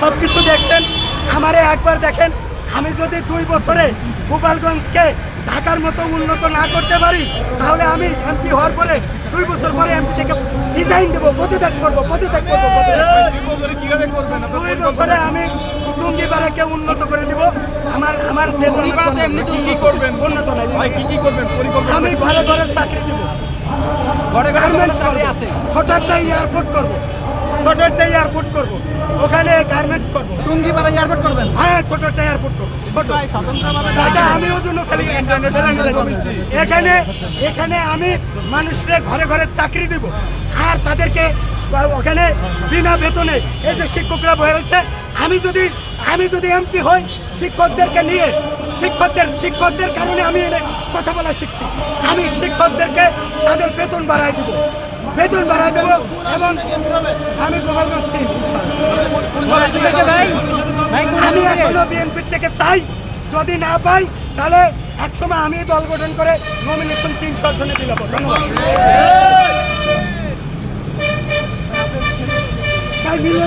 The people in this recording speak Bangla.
সব কিছু দেখছেন আমারে একবার দেখেন। আমি যদি দুই বছরে গোপালগঞ্জকে ঢাকার মতো উন্নত না করতে পারি তাহলে আমি এমপি হওয়ার পরে দুই বছর পরে এমপি থেকে রিজাইন দেবো পদত্যাগ করব পদত্যাগ করব। দুই বছরে আমি টুঙ্গিপাড়াকে উন্নত করে দিব। আমার আমার যে উন্নত। নাই। আমি ঘরে ঘরে চাকরি দিব। ঘরে ঘরে চাকরি আছে। ছোট একটা এয়ারপোর্ট করব। ছোট একটা এয়ারপোর্ট করব। ওখানে গার্মেন্টস করব। টুঙ্গিপাড়া এয়ারপোর্ট করবেন? হ্যাঁ ছোট একটা এয়ারপোর্ট করব। ছোট দাদা আমি ওই জন্য খালি এখানে এখানে আমি মানুষের ঘরে ঘরে চাকরি দিব। আর তাদেরকে ওখানে বিনা বেতনে এই যে শিক্ষকরা বয়ে রয়েছে আমি যদি আমি যদি এমপি হই শিক্ষকদেরকে নিয়ে শিক্ষকদের শিক্ষকদের কারণে আমি এনে কথা বলা শিখছি। আমি শিক্ষকদেরকে তাদের বেতন বাড়াই দিব। বেতন বাড়াই দেবো এবং আমি গোপালগঞ্জ টিম আমি এখনও বিএনপির থেকে চাই যদি না পাই তাহলে একসময় আমি দল গঠন করে নমিনেশন তিন শাসনে দিলাম ধন্যবাদ।